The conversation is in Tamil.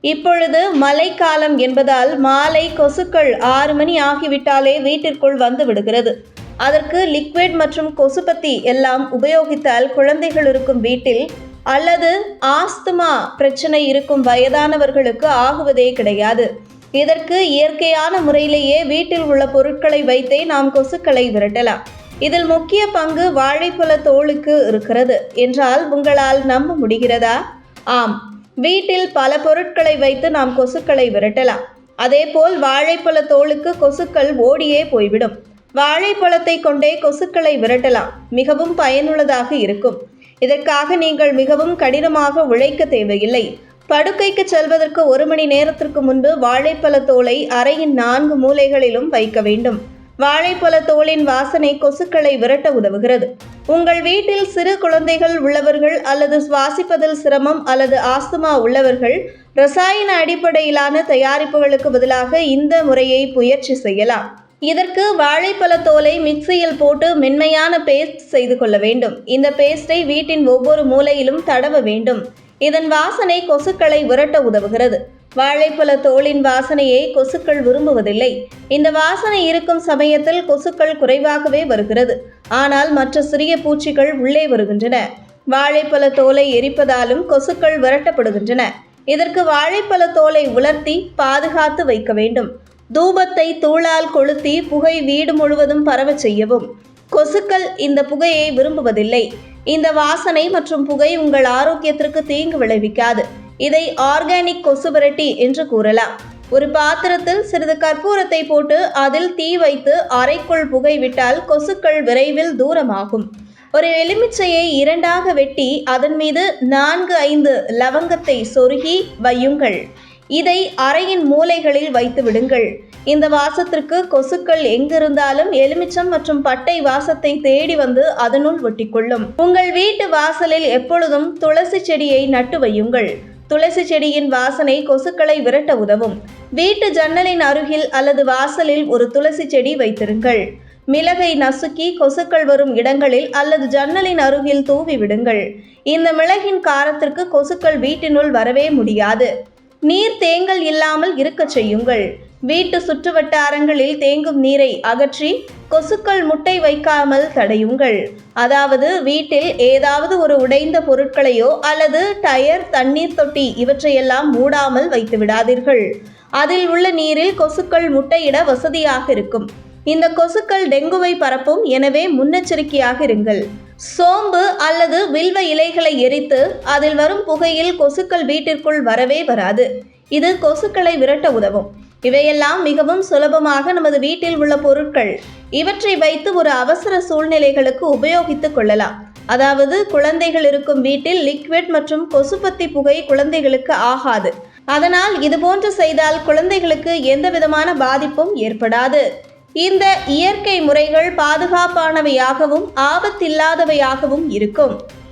இப்பொழுது மழைக்காலம் என்பதால் மாலை கொசுக்கள் ஆறு மணி ஆகிவிட்டாலே வீட்டிற்குள் வந்து விடுகிறது. அதற்கு லிக்விட் மற்றும் கொசுபத்தி எல்லாம் உபயோகித்தால் குழந்தைகள் இருக்கும் வீட்டில் அல்லது ஆஸ்துமா பிரச்சனை இருக்கும் வயதானவர்களுக்கு ஆகுவதே கிடையாது. இதற்கு இயற்கையான முறையிலேயே வீட்டில் உள்ள பொருட்களை வைத்தே நாம் கொசுக்களை விரட்டலாம். இதில் முக்கிய பங்கு வாழைப்பழ தோலுக்கு இருக்கிறது. என்றால் உங்களால் நம்ப முடிகிறதா? ஆம். வீட்டில் பல பொருட்களை வைத்து நாம் கொசுக்களை விரட்டலாம். அதேபோல் வாழைப்பழ தோலுக்கு கொசுக்கள் ஓடியே போய்விடும். வாழைப்பழத்தை கொண்டே கொசுக்களை விரட்டலாம். மிகவும் பயனுள்ளதாக இருக்கும். இதற்காக நீங்கள் மிகவும் கடினமாக உழைக்க தேவையில்லை. படுக்கைக்கு செல்வதற்கு ஒரு மணி நேரத்திற்கு முன்பு வாழைப்பழ தோலை அறையின் நான்கு மூலைகளிலும் வைக்க வேண்டும். வாழைப்பழ தோலின் வாசனை கொசுக்களை விரட்ட உதவுகிறது. உங்கள் வீட்டில் சிறு குழந்தைகள் உள்ளவர்கள் அல்லது சுவாசிப்பதில் சிரமம் அல்லது ஆஸ்துமா உள்ளவர்கள் ரசாயன அடிப்படையிலான தயாரிப்புகளுக்கு பதிலாக இந்த முறையை முயற்சி செய்யலாம். இதற்கு வாழைப்பழ தோலை மிக்சியில் போட்டு மென்மையான பேஸ்ட் செய்து கொள்ள வேண்டும். இந்த பேஸ்டை வீட்டின் ஒவ்வொரு மூலையிலும் தடவ வேண்டும். இதன் வாசனை கொசுக்களை விரட்ட உதவுகிறது. வாழைப்பழ தோலின் வாசனையை கொசுக்கள் விரும்புவதில்லை. இந்த வாசனை இருக்கும் சமயத்தில் கொசுக்கள் குறைவாகவே வருகிறது. ஆனால் மற்ற சிறிய பூச்சிகள் உள்ளே வருகின்றன. வாழைப்பழ தோலை எரிப்பதாலும் கொசுக்கள் விரட்டப்படுகின்றன. இதற்கு வாழைப்பழ தோலை உலர்த்தி பாதுகாத்து வைக்க வேண்டும். தூபத்தை தூளால் கொளுத்தி புகை வீடு முழுவதும் பரவ செய்யவும். கொசுக்கள் இந்த புகையை விரும்புவதில்லை. இந்த வாசனை மற்றும் புகை உங்கள் ஆரோக்கியத்திற்கு தீங்கு விளைவிக்காது. இதை ஆர்கானிக் கொசு விரட்டி என்று கூறலாம். ஒரு பாத்திரத்தில் சிறிது கற்பூரத்தை போட்டு அதில் தீ வைத்து அறைக்குள் புகைவிட்டால் கொசுக்கள் விரைவில் தூரமாகும். ஒரு எலுமிச்சையை இரண்டாக வெட்டி அதன் மீது நான்கு ஐந்து லவங்கத்தை சொருகி வையுங்கள். இதை அறையின் மூலைகளில் வைத்து விடுங்கள். இந்த வாசத்திற்கு கொசுக்கள் எங்கிருந்தாலும் எலுமிச்சம் மற்றும் பட்டை வாசத்தை தேடி வந்து அதனுள் ஒட்டிக்கொள்ளும். உங்கள் வீட்டு வாசலில் எப்பொழுதும் துளசி செடியை நட்டு வையுங்கள். துளசி செடியின் வாசனை கொசுக்களை விரட்ட உதவும். வீட்டு ஜன்னலின் அருகில் அல்லது வாசலில் ஒரு துளசி செடி வைத்திருங்கள். மிளகை நசுக்கி கொசுக்கள் வரும் இடங்களில் அல்லது ஜன்னலின் அருகில் தூவி விடுங்கள். இந்த மிளகின் காரத்திற்கு கொசுக்கள் வீட்டினுள் வரவே முடியாது. நீர் தேங்கல் இல்லாமல் இருக்கச் செய்யுங்கள். வீட்டு சுற்றுவட்டாரங்களில் தேங்கும் நீரை அகற்றி கொசுக்கள் முட்டை வைக்காமல் தடையுங்கள். அதாவது வீட்டில் ஏதாவது ஒரு உடைந்த பொருட்களையோ அல்லது டயர் தண்ணீர் தொட்டி இவற்றையெல்லாம் மூடாமல் வைத்து விடாதீர்கள். அதில் உள்ள நீரில் கொசுக்கள் முட்டையிட வசதியாக இருக்கும். இந்த கொசுக்கள் டெங்குவை பரப்பும். எனவே முன்னெச்சரிக்கையாக இருங்கள். சோம்பு அல்லது வில்வ இலைகளை எரித்து அதில் வரும் புகையில் கொசுக்கள் வீட்டிற்குள் வரவே வராது. இது கொசுக்களை விரட்ட உதவும். இவையெல்லாம் மிகவும் சுலபமாக நமது வீட்டில் உள்ள பொருட்கள். இவற்றை வைத்து ஒரு அவசர சூழ்நிலைகளுக்கு உபயோகித்துக் கொள்ளலாம். அதாவது குழந்தைகள் இருக்கும் வீட்டில் லிக்விட் மற்றும் கொசுப்பத்தி புகை குழந்தைகளுக்கு ஆகாது. அதனால் இதுபோன்று செய்தால் குழந்தைகளுக்கு எந்த விதமான பாதிப்பும் ஏற்படாது. இந்த இயற்கை முறைகள் பாதுகாப்பானவையாகவும் ஆபத்தில்லாதவையாகவும் இருக்கும்.